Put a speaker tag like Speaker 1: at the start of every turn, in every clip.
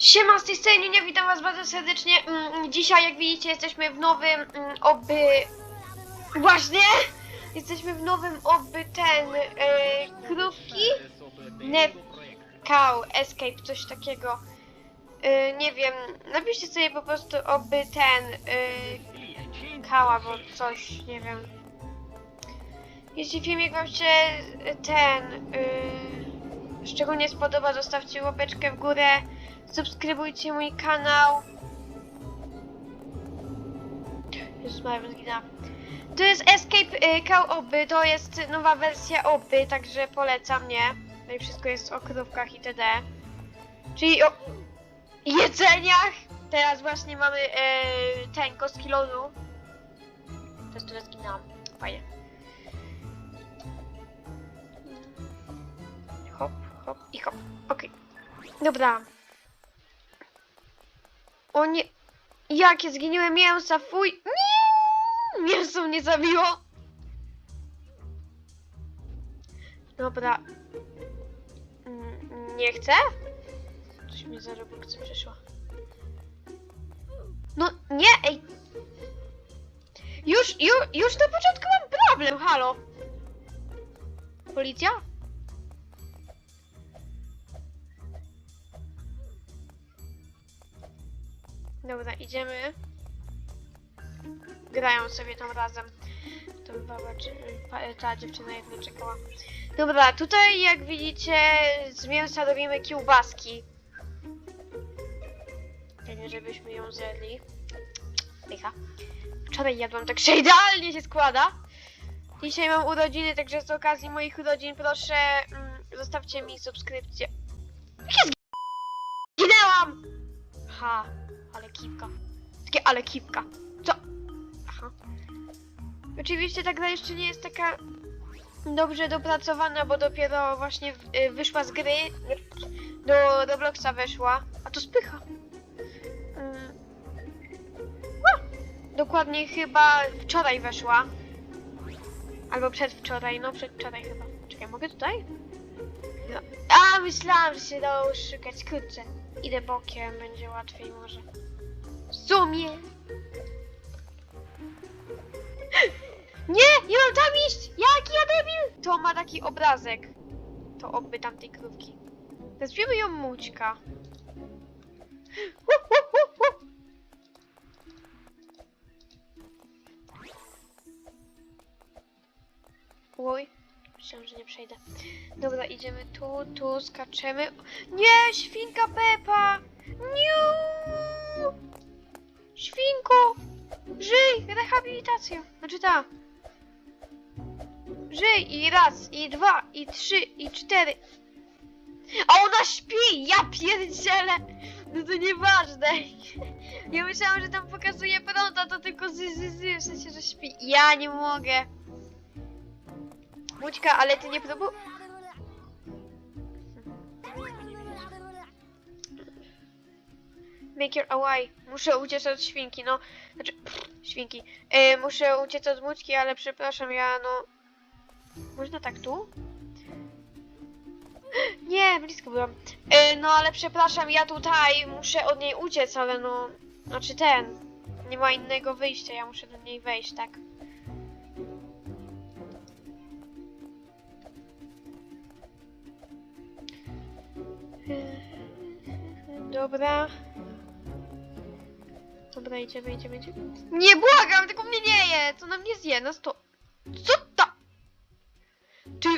Speaker 1: Siema, z tej strony nie witam was bardzo serdecznie. Mm, Dzisiaj, jak widzicie, jesteśmy w nowym mm, oby... Właśnie! Jesteśmy w nowym oby ten... E, krówki? Cow, escape, coś takiego. E, nie wiem, napiszcie sobie po prostu oby ten... E, cow albo coś, nie wiem. Jeśli filmik wam się e, ten... E, szczególnie spodoba, zostawcie łapeczkę w górę. Subskrybujcie mój kanał. Jezus Maria, zginęłam. To jest Escape y, Cow Oby, to jest nowa wersja Oby, także polecam, nie? No i wszystko jest o krówkach itd. Czyli o jedzeniach! Teraz właśnie mamy y, ten kostki lodu. Przez które zginęłam. Fajnie. Hop, hop i hop. Okej. Dobra. O nie. Jakie zginiłe mięsa, fuj. Nie! Mięso mnie zabiło. Dobra. Mm, Nie chcę? Coś mi za Robuxy przyszło. No nie, ej. Już, już, już na początku mam problem, halo. Policja? Dobra, idziemy. Grają sobie tam razem. To baba, ta dziewczyna jedna czekała. Dobra, tutaj jak widzicie z mięsa robimy kiełbaski. Nie, żebyśmy ją zjedli. Dycha. Wczoraj jadłam, tak się idealnie się składa. Dzisiaj mam urodziny, także z okazji moich urodzin proszę mm, zostawcie mi subskrypcję. Jak ja zginęłam! Ha, ale kipka. Takie ale kipka. Co? Aha. Oczywiście ta gra jeszcze nie jest taka dobrze dopracowana, bo dopiero właśnie y, wyszła z gry. Do Robloxa weszła. A to spycha. Mm. Dokładnie chyba wczoraj weszła. Albo przedwczoraj, no przedwczoraj chyba. Czekaj, mogę tutaj? No. A, myślałam, że się dało szukać. Kurczę. Idę bokiem, będzie łatwiej może. W sumie. Nie, nie mam tam iść! Jaki ja debil! To ma taki obrazek. To oby tamtej krówki. Nazwijmy ją Mućka. Oj, myślałam, że nie przejdę. Dobra, idziemy tu, tu, skaczemy. Nie, świnka Pepa! Niu! Świnko! Żyj! Rehabilitacja! Znaczy ta. Żyj! I raz, i dwa, i trzy, i cztery. A ona śpi! Ja pierdzielę! No to nieważne. Ja myślałam, że tam pokazuje prąd, a to tylko zy, zy, zy, w sensie, że śpi. Ja nie mogę. Mućka, ale ty nie próbuj... Make your away. Muszę uciec od świnki, no. Znaczy, pff, świnki. E, muszę uciec od mućki, ale przepraszam, ja no... Można tak tu? Nie, blisko byłam. E, no ale przepraszam, ja tutaj muszę od niej uciec, ale no... Znaczy ten. Nie ma innego wyjścia, ja muszę do niej wejść, tak. Dobra. Dobra, idziemy, idziemy, idziemy. Nie błagam, tylko mnie nie je! To nam nie zje, nas to... Co ta... Ty...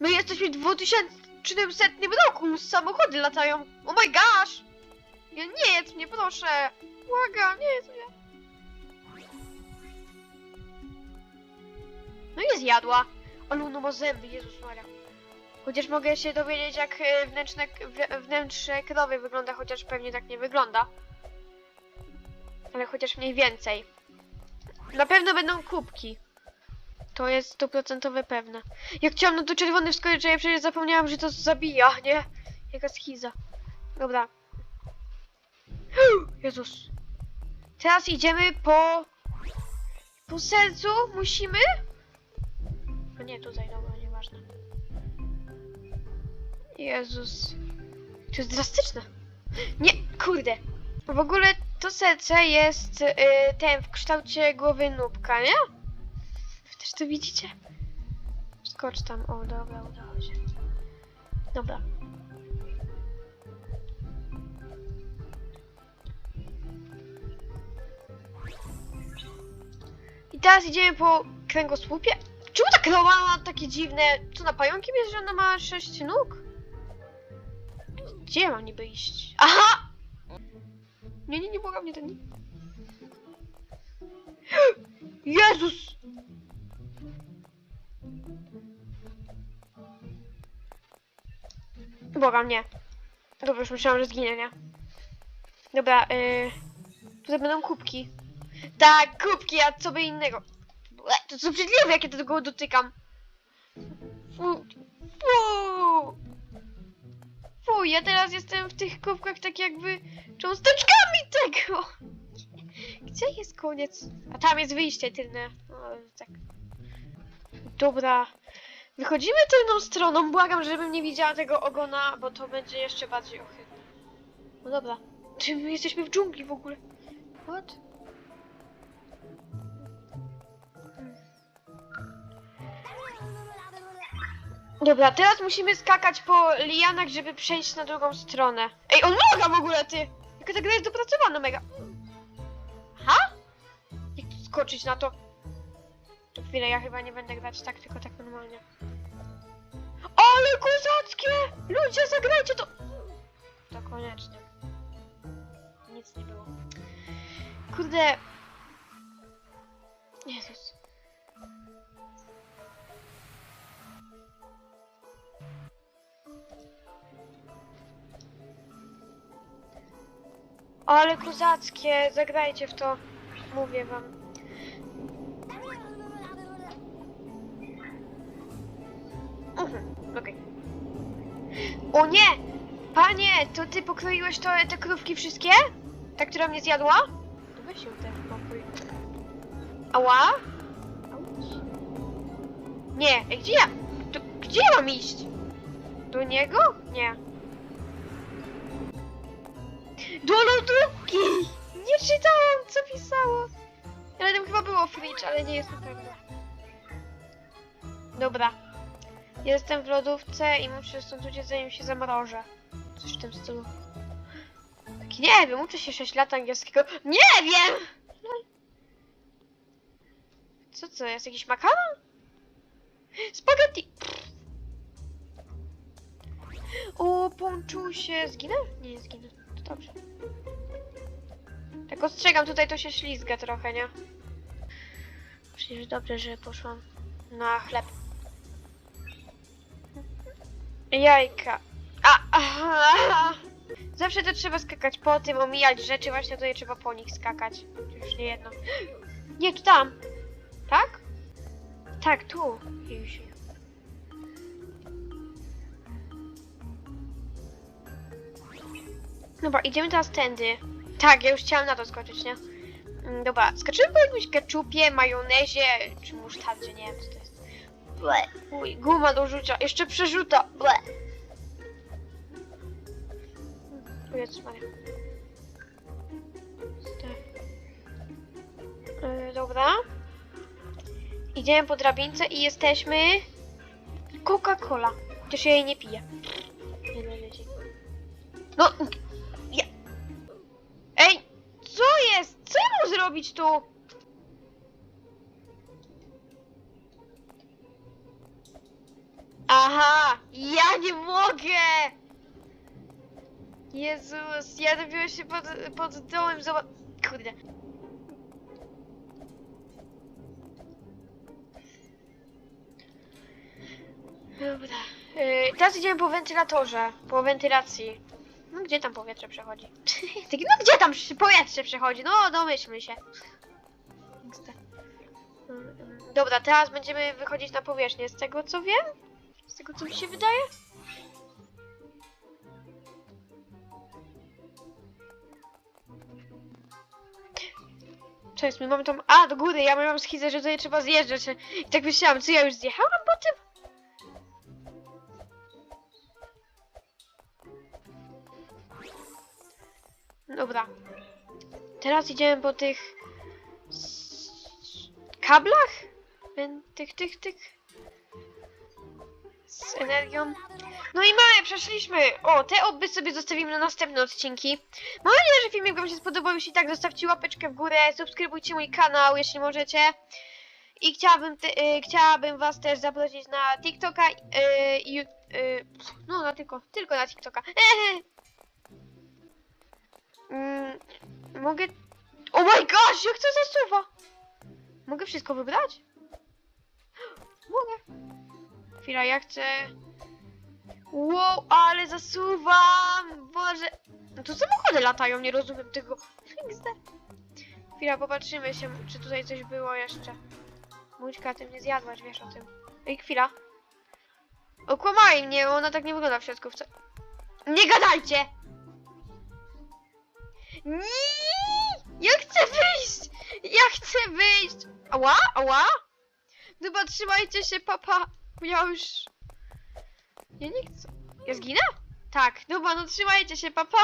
Speaker 1: My jesteśmy w 2700 roku, samochody latają. Oh my gosh! Ja nie jedz mnie, proszę! Błagam, nie jedz mnie. No i zjadła. Ale ono ma zęby, Jezus Maria. Chociaż mogę się dowiedzieć, jak e, wnętrzne, wnętrze krowy wygląda, chociaż pewnie tak nie wygląda. Ale chociaż mniej więcej. Na pewno będą kubki. To jest stuprocentowe pewne. Jak chciałam na to czerwony wskoczyć, ja przecież zapomniałam, że to zabija, nie? Jaka schiza. Dobra. Jezus. Teraz idziemy po... Po sercu? Musimy? A nie, tutaj, dobra, nieważne. Jezus. To jest drastyczne. Nie! kurde. W ogóle to serce jest y, ten w kształcie głowy nubka, nie? Wy też to widzicie? Skocz tam, o dobra, udało się. Dobra. I teraz idziemy po kręgosłupie. Czemu ta krowa ma takie dziwne... Co, na pająkiem jest, że ona ma sześć nóg? Gdzie mam niby iść? Aha! Nie, nie, nie błagam mnie ten... Jezus! Błagam, nie. Dobra, już myślałam, że zginę, nie? Dobra, yy... Tutaj będą kubki. Tak, kubki, a co by innego? To co obrzydliwe, jak ja tego dotykam. Fu. Fu. Fu, ja teraz jestem w tych kubkach tak jakby cząsteczkami tego. Gdzie jest koniec? A tam jest wyjście tylne. Ale tak. Dobra. Wychodzimy tylną stroną. Błagam, żebym nie widziała tego ogona, bo to będzie jeszcze bardziej ohydne. No dobra. Czy my jesteśmy w dżungli w ogóle? What? Dobra, teraz musimy skakać po lianach, żeby przejść na drugą stronę. Ej, on noga w ogóle, ty! Jaka ta gra jest dopracowana mega. Ha? Jak tu skoczyć na to? To chwilę, ja chyba nie będę grać tak, tylko tak normalnie. Ale kozackie! Ludzie, zagrajcie to! To koniecznie. Nic nie było. Kurde. Jezus. Ale kozackie, zagrajcie w to. Mówię wam. Mhm, okej. O nie! Panie, to ty pokroiłeś to, te krówki wszystkie? Ta, która mnie zjadła? To weź ją też pokój. Ała? Nie, ej, gdzie ja? To, gdzie ja mam iść? Do niego? Nie. Do lodówki! Nie czytałam, co pisało. Ale tam chyba było fridge, ale nie jestem pewna. Dobra. Jestem w lodówce i muszę stąd uciec zanim się zamrożę. Coś w tym stylu. Tak nie wiem, uczę się 6 lat angielskiego. Nie wiem! Lol. Co to jest? Jakiś makaron? Spaghetti! O, się. Zginę? Nie zginę. Dobrze. Tak ostrzegam, tutaj to się ślizga trochę, nie? Przecież dobrze, że poszłam na chleb. Jajka. A, aha. Zawsze to trzeba skakać po tym, omijać rzeczy, właśnie tutaj trzeba po nich skakać. Już nie jedno. Nie, tu tam. Tak? Tak, tu. Już. Dobra, idziemy teraz tędy. Tak, ja już chciałam na to skoczyć, nie? Mm, Dobra, skoczymy po jakimś keczupie, majonezie, czy musztardzie, nie wiem co to jest. Ble. Uj, guma do rzucia, jeszcze przerzuta. Ble. Jezus Maria. Tak. Yy, dobra. Idziemy po drabince i jesteśmy... Coca-Cola. Chociaż ja jej nie piję. Nie należy. No... Zrobić tu? Aha! Ja nie mogę! Jezus, ja dopiero się pod, pod dołem zobacz... Kurde. Dobra. Yy, teraz idziemy po wentylatorze, po wentylacji. No gdzie tam powietrze przechodzi? Tak, no gdzie tam powietrze przechodzi? No domyślmy się. Mm, Dobra, teraz będziemy wychodzić na powierzchnię. Z tego co wiem? Z tego co mi się wydaje? Cześć, my mamy tam... A, do góry, ja mam schizę, że tutaj trzeba zjeżdżać. I tak myślałam, co ja już zjechałam po tym? Dobra. Teraz idziemy po tych... kablach? Tych, tych, tych... Z energią. No i mamy, przeszliśmy. O, te oby sobie zostawimy na następne odcinki. Mam nadzieję, że filmik wam się spodobał. Jeśli tak, zostawcie łapeczkę w górę, subskrybujcie mój kanał, jeśli możecie. I chciałabym, te, y, chciałabym was też zaprosić na TikToka y, i... y, no, na tylko, tylko na TikToka. Mm, mogę... Oh my gosh, jak to zasuwa! Mogę wszystko wybrać? Mogę. Chwila, ja chcę... Wow, ale zasuwam! Boże... No to samochody latają, nie rozumiem tego. Chwila, popatrzymy się, czy tutaj coś było jeszcze. Mućka, ty mnie zjadłaś, wiesz o tym. Ej, chwila. Okłamali mnie, ona tak nie wygląda w środku wcale. Nie gadajcie! Nie! Ja chcę wyjść! Ja chcę wyjść! Ała? Ała? Dobra, trzymajcie się, papa. Ja już... Ja nie chcę. Ja zginę? Tak, dobra, no trzymajcie się, papa.